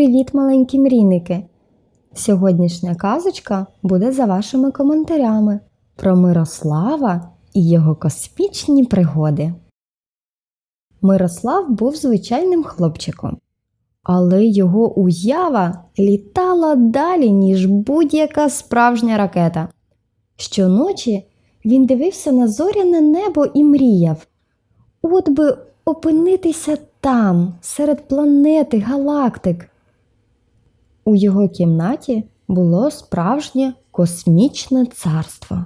Привіт, маленькі мрійники! Сьогоднішня казочка буде за вашими коментарями про Мирослава і його космічні пригоди. Мирослав був звичайним хлопчиком, але його уява літала далі, ніж будь-яка справжня ракета. Щоночі він дивився на зоряне небо і мріяв. От би опинитися там, серед планети, галактик. У його кімнаті було справжнє космічне царство.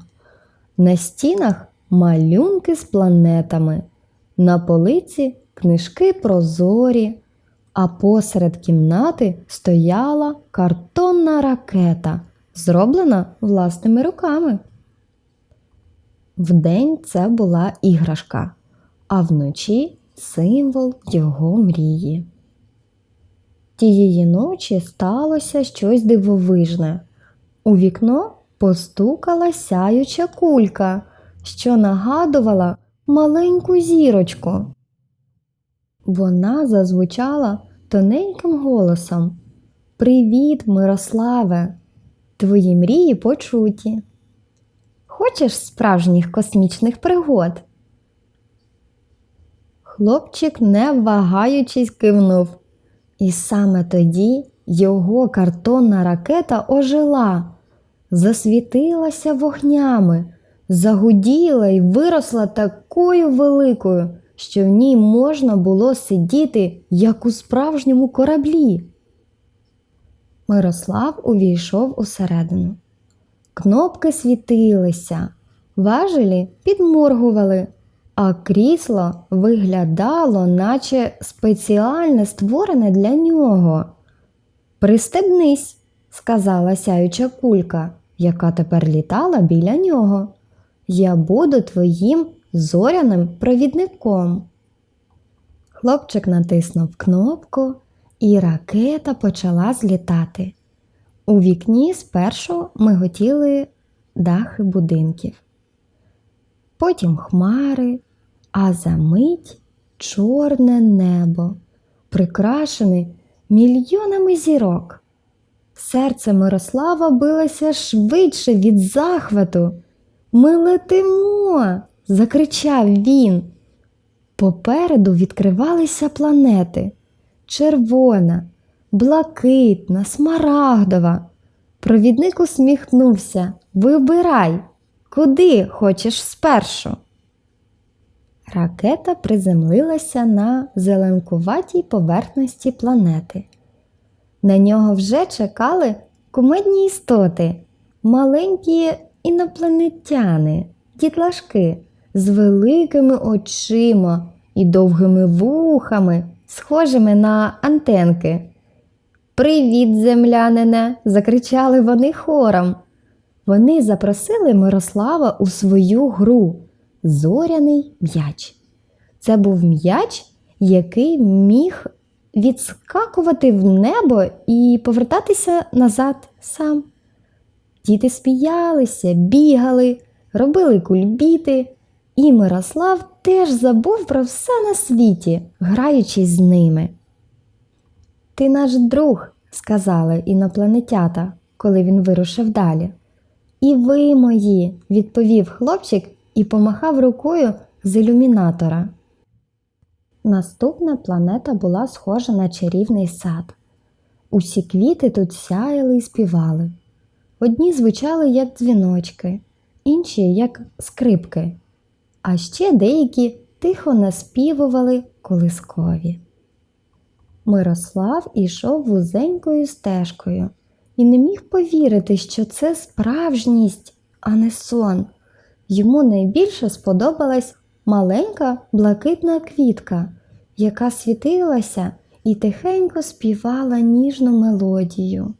На стінах малюнки з планетами, на полиці книжки про зорі, а посеред кімнати стояла картонна ракета, зроблена власними руками. Вдень це була іграшка, а вночі символ його мрії. Тієї ночі сталося щось дивовижне. У вікно постукала сяюча кулька, що нагадувала маленьку зірочку. Вона зазвучала тоненьким голосом Привіт, Мирославе! Твої мрії почуті. Хочеш справжніх космічних пригод? Хлопчик, не вагаючись, кивнув. І саме тоді його картонна ракета ожила, засвітилася вогнями, загуділа і виросла такою великою, що в ній можна було сидіти, як у справжньому кораблі. Мирослав увійшов усередину. Кнопки світилися, важелі підморгували, а крісло виглядало, наче спеціальне створене для нього. Пристебнись, сказала сяюча кулька, яка тепер літала біля нього. Я буду твоїм зоряним провідником. Хлопчик натиснув кнопку, і ракета почала злітати. У вікні спершу миготіли дахи будинків, потім хмари, а за мить чорне небо, прикрашене мільйонами зірок. Серце Мирослава билося швидше від захвату. Ми летимо, закричав він. Попереду відкривалися планети червона, блакитна, смарагдова. Провідник усміхнувся. Вибирай, куди хочеш спершу. Ракета приземлилася на зеленкуватій поверхності планети. На нього вже чекали кумедні істоти, маленькі інопланетяни, дітлашки з великими очима і довгими вухами, схожими на антенки. Привіт, землянине! закричали вони хором. Вони запросили Мирослава у свою гру Зоряний м'яч. Це був м'яч, який міг відскакувати в небо і повертатися назад сам. Діти сміялися, бігали, робили кульбіти, і Мирослав теж забув про все на світі, граючись з ними. Ти наш друг, сказали інопланетята, коли він вирушив далі. І ви мої, відповів хлопчик і помахав рукою з ілюмінатора. Наступна планета була схожа на чарівний сад. Усі квіти тут сяяли і співали. Одні звучали як дзвіночки, інші як скрипки, а ще деякі тихо наспівували колискові. Мирослав ішов вузенькою стежкою і не міг повірити, що це справжність, а не сон. Йому найбільше сподобалась маленька блакитна квітка, яка світилася і тихенько співала ніжну мелодію.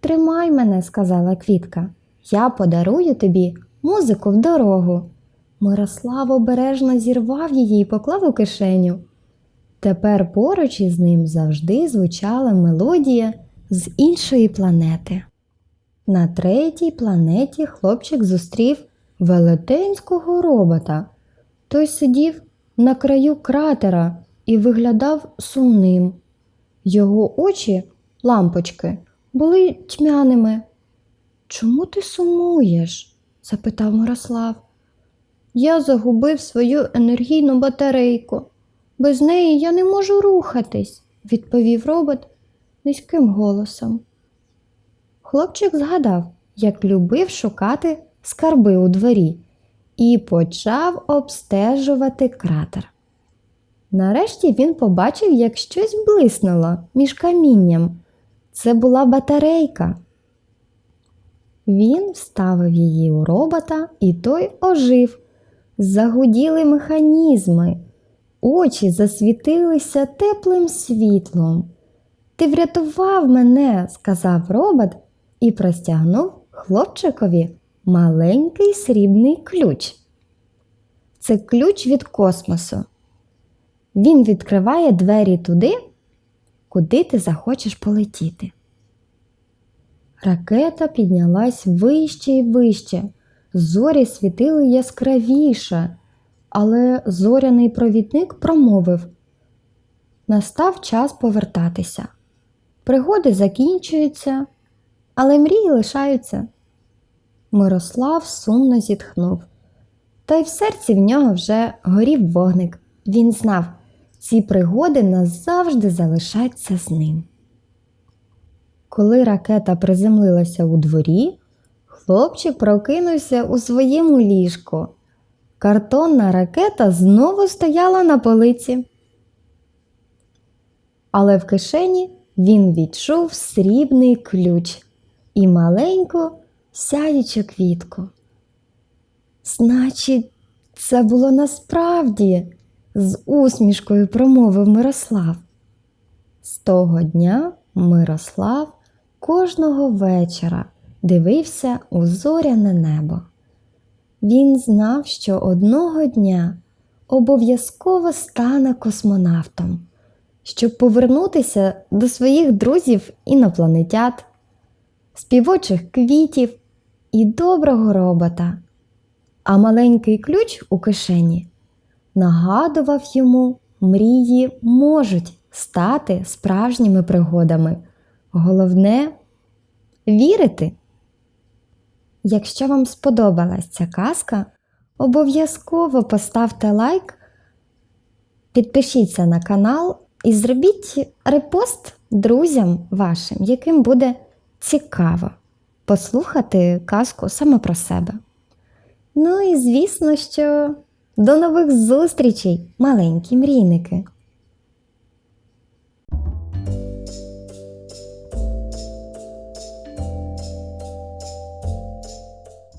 Тримай мене, сказала квітка, я подарую тобі музику в дорогу. Мирослав обережно зірвав її і поклав у кишеню. Тепер поруч із ним завжди звучала мелодія з іншої планети. На третій планеті хлопчик зустрів велетенського робота. Той сидів на краю кратера і виглядав сумним. Його очі лампочки були тьмяними. Чому ти сумуєш? запитав Мирослав. Я загубив свою енергійну батарейку. Без неї я не можу рухатись, відповів робот низьким голосом. Хлопчик згадав, як любив шукати скарби у дворі, і почав обстежувати кратер. Нарешті він побачив, як щось блиснуло між камінням. Це була батарейка. Він вставив її у робота, і той ожив. Загуділи механізми, очі засвітилися теплим світлом. Ти врятував мене, сказав робот і простягнув хлопчикові маленький срібний ключ. Це ключ від космосу. Він відкриває двері туди, куди ти захочеш полетіти. Ракета піднялась вище і вище, зорі світили яскравіше, але зоряний провідник промовив Настав час повертатися. Пригоди закінчуються, але мрії лишаються. Мирослав сумно зітхнув. Та й в серці в нього вже горів вогник. Він знав, ці пригоди назавжди залишаться з ним. Коли ракета приземлилася у дворі, хлопчик прокинувся у своєму ліжку. Картонна ракета знову стояла на полиці. Але в кишені він відчув срібний ключ і маленьку сяючу квітку. Значить, це було насправді, з усмішкою промовив Мирослав. З того дня Мирослав кожного вечора дивився у зоряне небо. Він знав, що одного дня обов'язково стане космонавтом, щоб повернутися до своїх друзів інопланетят, співочих квітів і доброго робота. А маленький ключ у кишені нагадував йому, мрії можуть стати справжніми пригодами. Головне вірити. Якщо вам сподобалась ця казка, обов'язково поставте лайк, підпишіться на канал і зробіть репост друзям вашим, яким буде цікаво послухати казку саме про себе. Ну і звісно, що до нових зустрічей, маленькі мрійники!